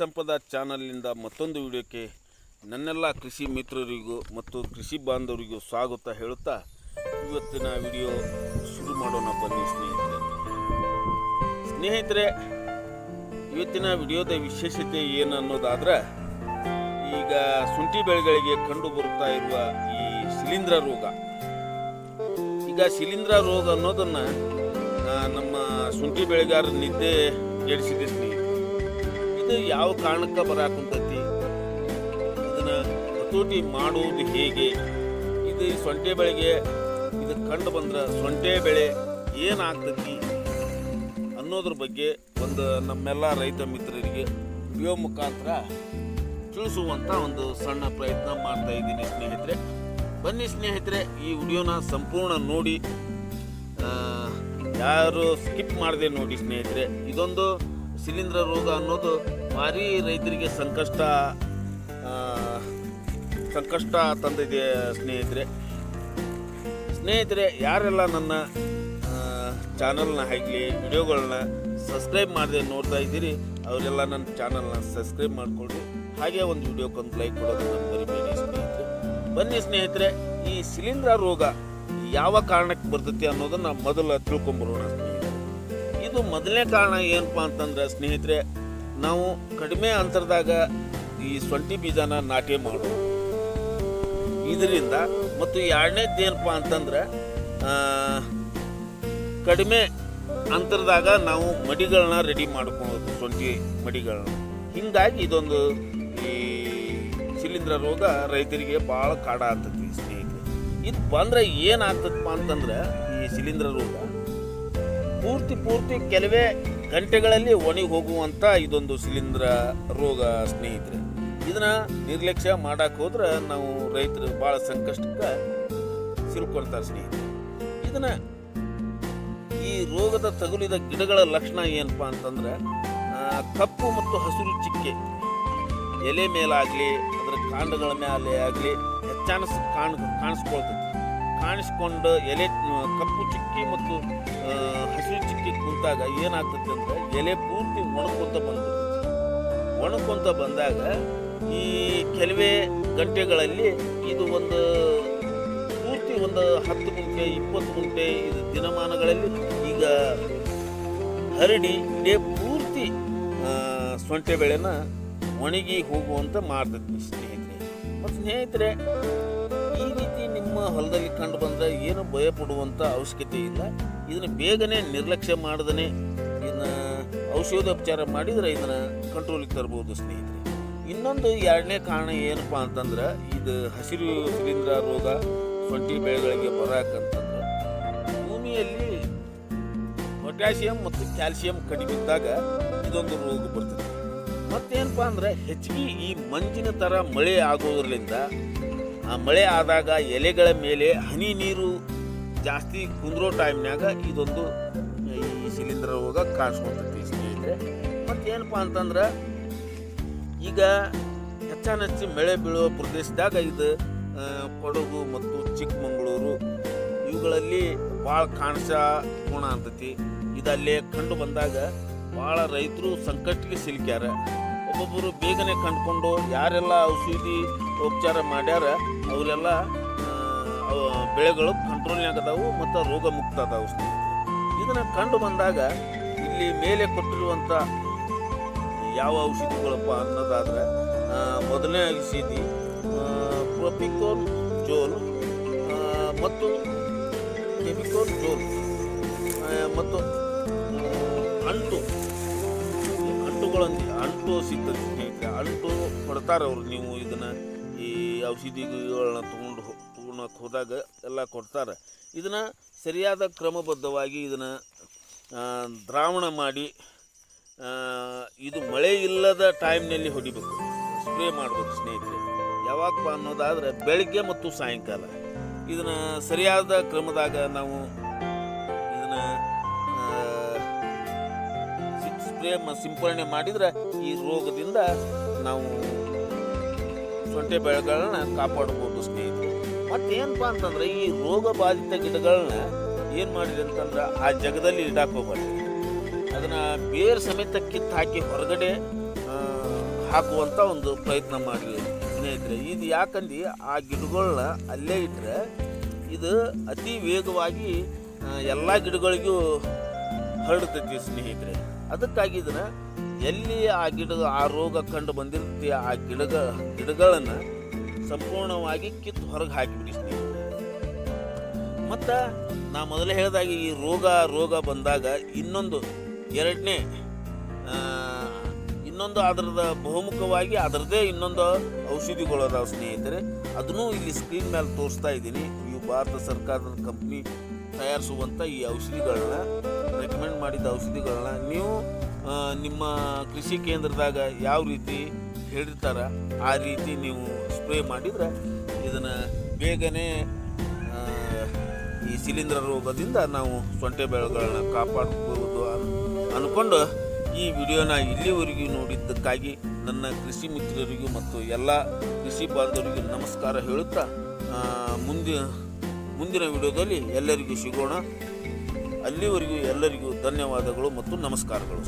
ಸಂಪದ ಚಾನಲ್ನಿಂದ ಮತ್ತೊಂದು ವಿಡಿಯೋಕ್ಕೆ ನನ್ನೆಲ್ಲ ಕೃಷಿ ಮಿತ್ರರಿಗೂ ಮತ್ತು ಕೃಷಿ ಬಾಂಧವರಿಗೂ ಸ್ವಾಗತ ಹೇಳುತ್ತಾ ಇವತ್ತಿನ ವಿಡಿಯೋ ಶುರು ಮಾಡೋಣ ಬನ್ನಿ ಸ್ನೇಹಿತರೆ. ಸ್ನೇಹಿತರೆ, ಇವತ್ತಿನ ವಿಡಿಯೋದ ವಿಶೇಷತೆ ಏನು ಅನ್ನೋದಾದ್ರೆ ಈಗ ಶುಂಠಿ ಬೆಳೆಗಳಿಗೆ ಕಂಡು ಬರುತ್ತಾ ಇರುವ ಈ ಶಿಲೀಂಧ್ರ ರೋಗ. ಈಗ ಶಿಲೀಂಧ್ರ ರೋಗ ಅನ್ನೋದನ್ನು ನಮ್ಮ ಶುಂಠಿ ಬೆಳೆಗಾರ ನಿದ್ದೆ ಗೆಡಿಸಿದೆ ಸ್ನೇಹಿತರೆ. ಇದು ಯಾವ ಕಾರಣಕ್ಕೆ ಬರಾಕುಂತೈತಿ ಇದನ್ನ ಹತೋಟಿ ಮಾಡುವುದು ಹೇಗೆ? ಇದು ಸೊಂಟೆ ಬೆಳೆಗೆ, ಇದು ಕಂಡು ಬಂದ್ರೆ ಸೊಂಟೆ ಬೆಳೆ ಏನಾಗ್ತತಿ ಅನ್ನೋದ್ರ ಬಗ್ಗೆ ಒಂದು ನಮ್ಮೆಲ್ಲ ರೈತ ಮಿತ್ರರಿಗೆ ವಿಡಿಯೋ ಮುಖಾಂತರ ತಿಳಿಸುವಂಥ ಒಂದು ಸಣ್ಣ ಪ್ರಯತ್ನ ಮಾಡ್ತಾ ಇದ್ದೀನಿ ಸ್ನೇಹಿತರೆ. ಬನ್ನಿ ಸ್ನೇಹಿತರೆ, ಈ ವಿಡಿಯೋನ ಸಂಪೂರ್ಣ ನೋಡಿ. ಯಾರು ಸ್ಕಿಪ್ ಮಾಡದೆ ನೋಡಿ ಸ್ನೇಹಿತರೆ. ಇದೊಂದು ಶಿಲೀಂಧ್ರ ರೋಗ ಅನ್ನೋದು ಭಾರಿ ರೈತರಿಗೆ ಸಂಕಷ್ಟ ಸಂಕಷ್ಟ ತಂದಿದೆ ಸ್ನೇಹಿತರೆ. ಸ್ನೇಹಿತರೆ, ಯಾರೆಲ್ಲ ನನ್ನ ಚಾನಲ್ನ ಆಗಲಿ ವಿಡಿಯೋಗಳನ್ನ ಸಬ್ಸ್ಕ್ರೈಬ್ ಮಾಡದೆ ನೋಡ್ತಾ ಇದ್ದೀರಿ, ಅವರೆಲ್ಲ ನನ್ನ ಚಾನಲ್ನ ಸಬ್ಸ್ಕ್ರೈಬ್ ಮಾಡಿಕೊಳ್ಳಿ. ಹಾಗೆ ಒಂದು ವಿಡಿಯೋಕ್ಕೊಂದು ಲೈಕ್ ಕೊಡೋದನ್ನು ಬರಿಬೇಡಿ ಸ್ನೇಹಿತರೆ. ಬನ್ನಿ ಸ್ನೇಹಿತರೆ, ಈ ಶಿಲೀಂಧ್ರ ರೋಗ ಯಾವ ಕಾರಣಕ್ಕೆ ಬರ್ತೈತಿ ಅನ್ನೋದನ್ನು ಮೊದಲು ತಿಳ್ಕೊಂಬರೋಣ ಸ್ನೇಹಿತರೆ. ಇದು ಮೊದಲನೇ ಕಾರಣ ಏನಪ್ಪ ಅಂತಂದ್ರೆ ಸ್ನೇಹಿತರೆ ನಾವು ಕಡಿಮೆ ಅಂತರದಾಗ ಈ ಸೊಂಟಿ ಬೀಜನ ನಾಟಿ ಮಾಡೋದು. ಇದರಿಂದ ಮತ್ತು ಎರಡನೇದ್ದು ಏನಪ್ಪ ಅಂತಂದ್ರೆ ಕಡಿಮೆ ಅಂತರದಾಗ ನಾವು ಮಡಿಗಳನ್ನ ರೆಡಿ ಮಾಡ್ಕೊಳೋದು, ಸೊಂಟಿ ಮಡಿಗಳನ್ನ ಹಿಂಗಾಗಿ ಇದೊಂದು ಈ ಶಿಲೀಂಧ್ರ ರೋಗ ರೈತರಿಗೆ ಭಾಳ ಕಾಡ ಆಗ್ತೈತಿ ಸ್ನೇಹಿತರೆ. ಇದು ಬಂದ್ರೆ ಏನಾಗ್ತದಪ್ಪ ಅಂತಂದ್ರೆ ಈ ಶಿಲೀಂಧ್ರ ರೋಗ ಪೂರ್ತಿ ಪೂರ್ತಿ ಕೆಲವೇ ಗಂಟೆಗಳಲ್ಲಿ ಒಣಗಿ ಹೋಗುವಂಥ ಇದೊಂದು ಶಿಲೀಂಧ್ರ ರೋಗ ಸ್ನೇಹಿತರೆ. ಇದನ್ನ ನಿರ್ಲಕ್ಷ್ಯ ಮಾಡೋಕೆ ಹೋದ್ರೆ ನಾವು ರೈತರು ಭಾಳ ಸಂಕಷ್ಟಕ್ಕೆ ಸಿಲುಕೊಳ್ತಾರೆ ಸ್ನೇಹಿತರೆ. ಇದನ್ನ ಈ ರೋಗದ ತಗುಲಿದ ಗಿಡಗಳ ಲಕ್ಷಣ ಏನಪ್ಪಾ ಅಂತಂದ್ರೆ ಕಪ್ಪು ಮತ್ತು ಹಸಿರು ಚಿಕ್ಕೆ, ಎಲೆ ಮೇಲಾಗಲಿ, ಅದರ ಕಾಂಡಗಳ ಮೇಲೆ ಆಗಲಿ, ಹೆಚ್ಚಾನಸ್ ಕಾಣ್ ಕಾಣಿಸ್ಕೊಳ್ತೈತಿ ಕಾಣಿಸ್ಕೊಂಡು ಎಲೆ ಕಪ್ಪು ಚಿಕ್ಕಿ ಮತ್ತು ಹಸಿರು ಚಿಕ್ಕಿ ಕುಂತಾಗ ಏನಾಗ್ತದೆ ಅಂದ್ರೆ ಎಲೆ ಪೂರ್ತಿ ಒಣಕೊಂತ ಬಂದು ಒಣಕೊಂತ ಬಂದಾಗ ಈ ಕೆಲವೇ ಗಂಟೆಗಳಲ್ಲಿ ಇದು ಒಂದು ಪೂರ್ತಿ ಒಂದು ಹತ್ತು ಗುಂಟೆ ಇಪ್ಪತ್ತು ಗುಂಟೆ ಇದು ದಿನಮಾನಗಳಲ್ಲಿ ಈಗ ಹರಡಿ ಇಡೇ ಪೂರ್ತಿ ಸೊಂಟೆ ಬೆಳೆನ ಒಣಗಿ ಹೋಗುವಂಥ ಮಾಡ್ತೈತಿ ಸ್ನೇಹಿತರೆ. ಮತ್ತು ಸ್ನೇಹಿತರೆ ನಿಮ್ಮ ಹೊಲದಲ್ಲಿ ಕಂಡು ಬಂದರೆ ಏನು ಭಯ ಪಡುವಂಥ ಅವಶ್ಯಕತೆ ಇಲ್ಲ. ಇದನ್ನು ಬೇಗನೆ ನಿರ್ಲಕ್ಷ್ಯ ಮಾಡದೇ ಇದನ್ನ ಔಷಧೋಪಚಾರ ಮಾಡಿದರೆ ಇದನ್ನು ಕಂಟ್ರೋಲಿಗೆ ತರ್ಬೋದು ಸ್ನೇಹಿತರೆ. ಇನ್ನೊಂದು ಎರಡನೇ ಕಾರಣ ಏನಪ್ಪ ಅಂತಂದ್ರೆ, ಇದು ಹಸಿರು ರೋಗ ಸೊಂಟಿ ಬೆಳೆಗಳಿಗೆ ಬರಾಕಂತಂದ್ರೆ ಭೂಮಿಯಲ್ಲಿ ಪೊಟ್ಯಾಷಿಯಂ ಮತ್ತು ಕ್ಯಾಲ್ಸಿಯಂ ಕಡಿಮೆ ಇದ್ದಾಗ ಇದೊಂದು ರೋಗ ಬರ್ತದೆ. ಮತ್ತೇನಪ್ಪ ಅಂದ್ರೆ, ಹೆಚ್ಚಿಗೆ ಈ ಮಂಜಿನ ಥರ ಮಳೆ ಆಗೋದ್ರಿಂದ ಆ ಮಳೆ ಆದಾಗ ಎಲೆಗಳ ಮೇಲೆ ಹನಿ ನೀರು ಜಾಸ್ತಿ ಕುಂದ್ರೋ ಟೈಮ್ನಾಗ ಇದೊಂದು ಈ ಶಿಲೀಂಧ್ರ ರೋಗ ಕಾಣಿಸ್ಕೊತೈತಿ ಸ್ನೇಹಿತರೆ. ಮತ್ತೇನಪ್ಪ ಅಂತಂದ್ರೆ ಈಗ ಹೆಚ್ಚಾನೆಚ್ಚು ಮಳೆ ಬೀಳುವ ಪ್ರದೇಶದಾಗ ಇದು ಕೊಡಗು ಮತ್ತು ಚಿಕ್ಕಮಗಳೂರು ಇವುಗಳಲ್ಲಿ ಭಾಳ ಕಾಣಿಸ ಗುಣ ಅಂತತಿ. ಇದಲ್ಲೇ ಕಂಡು ಬಂದಾಗ ಭಾಳ ರೈತರು ಸಂಕಟಕ್ಕೆ ಸಿಲುಕ್ಯಾರ. ಒಬ್ಬೊಬ್ಬರು ಬೇಗನೆ ಕಂಡುಕೊಂಡು ಯಾರೆಲ್ಲ ಔಷಧಿ ಉಪಚಾರ ಮಾಡ್ಯಾರ, ಅವರೆಲ್ಲ ಬೆಳೆಗಳು ಕಂಟ್ರೋಲ್ನಾಗ ಅದಾವು ಮತ್ತು ರೋಗ ಮುಕ್ತ ಅದಾವು ಇದನ್ನು ಕಂಡು ಬಂದಾಗ ಇಲ್ಲಿ ಮೇಲೆ ಕೊಟ್ಟಿರುವಂಥ ಯಾವ ಔಷಧಿಗಳಪ್ಪ ಅನ್ನೋದಾದ್ರೆ ಮೊದಲನೇ ಔಷಧಿ ಪ್ರೊಪಿಕೋನ್ ಜೋಲ್ ಮತ್ತು ಕೆಮಿಕೋನ್ ಜೋಲ್ ಮತ್ತು ಅಂಟು. ಅಂಟುಗಳೊಂದಿಗೆ ಅಂಟು ಸಿಗ್ತದೆ ಅಂಟು ಕೊಡ್ತಾರೆ ಅವರು ನೀವು ಇದನ್ನ. ಔಷಧಿಗಳನ್ನ ತಗೊಂಡು ತೊಗೊಳಕ್ಕೆ ತಗೊಳಕ್ ಹೋದಾಗ ಎಲ್ಲ ಕೊಡ್ತಾರೆ. ಇದನ್ನು ಸರಿಯಾದ ಕ್ರಮಬದ್ಧವಾಗಿ ಇದನ್ನು ದ್ರಾವಣ ಮಾಡಿ ಇದು ಮಳೆ ಇಲ್ಲದ ಟೈಮ್ನಲ್ಲಿ ಹೊಡಿಬೇಕು. ಸ್ಪ್ರೇ ಮಾಡಬೇಕು ಸ್ನೇಹಿತರೆ. ಯಾವಾಗಪ್ಪ ಅನ್ನೋದಾದ್ರೆ ಬೆಳಗ್ಗೆ ಮತ್ತು ಸಾಯಂಕಾಲ. ಇದನ್ನು ಸರಿಯಾದ ಕ್ರಮದಾಗ ನಾವು ಇದನ್ನು ಸ್ಪ್ರೇ ಸಿಂಪರಣೆ ಮಾಡಿದ್ರೆ ಈ ರೋಗದಿಂದ ನಾವು ಸೊಂಟೆ ಬೆಳೆಗಳನ್ನ ಕಾಪಾಡ್ಬೋದು ಸ್ನೇಹಿತರೆ. ಮತ್ತೇನಪ್ಪ ಅಂತಂದ್ರೆ ಈ ರೋಗ ಬಾಧಿತ ಗಿಡಗಳನ್ನ ಏನು ಮಾಡಿದೆ ಅಂತಂದ್ರೆ ಆ ಜಗದಲ್ಲಿ ಇಡಾಕ್ ಹೋಗ್ಬಾರ್ದು. ಅದನ್ನ ಬೇರ್ ಸಮೇತ ಕಿತ್ತು ಹಾಕಿ ಹೊರಗಡೆ ಹಾಕುವಂಥ ಒಂದು ಪ್ರಯತ್ನ ಮಾಡಿ ಸ್ನೇಹಿತರೆ. ಇದು ಯಾಕಂದು ಆ ಗಿಡಗಳನ್ನ ಅಲ್ಲೇ ಇಟ್ಟರೆ ಇದು ಅತಿ ವೇಗವಾಗಿ ಎಲ್ಲ ಗಿಡಗಳಿಗೂ ಹರಡ್ತೈತಿ ಸ್ನೇಹಿತರೆ. ಅದಕ್ಕಾಗಿ ಇದನ್ನು ಎಲ್ಲಿ ಆ ಗಿಡ ಆ ರೋಗ ಕಂಡು ಬಂದಿರುತ್ತೆ ಆ ಗಿಡಗ ಗಿಡಗಳನ್ನು ಸಂಪೂರ್ಣವಾಗಿ ಕಿತ್ತು ಹೊರಗೆ ಸ್ನೇಹಿತರೆ ಮತ್ತು ನಾ ಮೊದಲೇ ಹೇಳಿದಾಗ ಈ ರೋಗ ರೋಗ ಬಂದಾಗ ಇನ್ನೊಂದು, ಎರಡನೇ ಇನ್ನೊಂದು ಅದರದ ಬಹುಮುಖವಾಗಿ ಅದರದೇ ಇನ್ನೊಂದು ಔಷಧಿಗಳು ಅದಾವ ಸ್ನೇಹಿತರೆ. ಅದನ್ನೂ ಇಲ್ಲಿ ಸ್ಕ್ರೀನ್ ಮೇಲೆ ತೋರಿಸ್ತಾ ಇದ್ದೀನಿ. ಇವು ಭಾರತ ಸರ್ಕಾರದ ಕಂಪ್ನಿ ತಯಾರಿಸುವಂಥ ಈ ಔಷಧಿಗಳನ್ನ ರೆಕಮೆಂಡ್ ಮಾಡಿದ ಔಷಧಿಗಳನ್ನ ನೀವು ನಿಮ್ಮ ಕೃಷಿ ಕೇಂದ್ರದಾಗ ಯಾವ ರೀತಿ ಹೇಳಿರ್ತಾರೆ, ಆ ರೀತಿ ನೀವು ಸ್ಪ್ರೇ ಮಾಡಿದ್ರೆ ಇದನ್ನು ಬೇಗನೆ ಈ ಶಿಲೀಂಧ್ರ ರೋಗದಿಂದ ನಾವು ಸೊಂಟೆ ಬೆಳೆಗಳನ್ನ ಕಾಪಾಡ್ಬೋದು ಅಂದ್ಕೊಂಡು ಈ ವಿಡಿಯೋನ ಇಲ್ಲಿವರೆಗೂ ನೋಡಿದ್ದಕ್ಕಾಗಿ ನನ್ನ ಕೃಷಿ ಮಿತ್ರರಿಗೂ ಮತ್ತು ಎಲ್ಲ ಕೃಷಿ ಬಾಂಧವರಿಗೂ ನಮಸ್ಕಾರ ಹೇಳುತ್ತಾ ಮುಂದಿನ ಮುಂದಿನ ವಿಡಿಯೋದಲ್ಲಿ ಎಲ್ಲರಿಗೂ ಸಿಗೋಣ. ಅಲ್ಲಿವರೆಗೂ ಎಲ್ಲರಿಗೂ ಧನ್ಯವಾದಗಳು ಮತ್ತು ನಮಸ್ಕಾರಗಳು.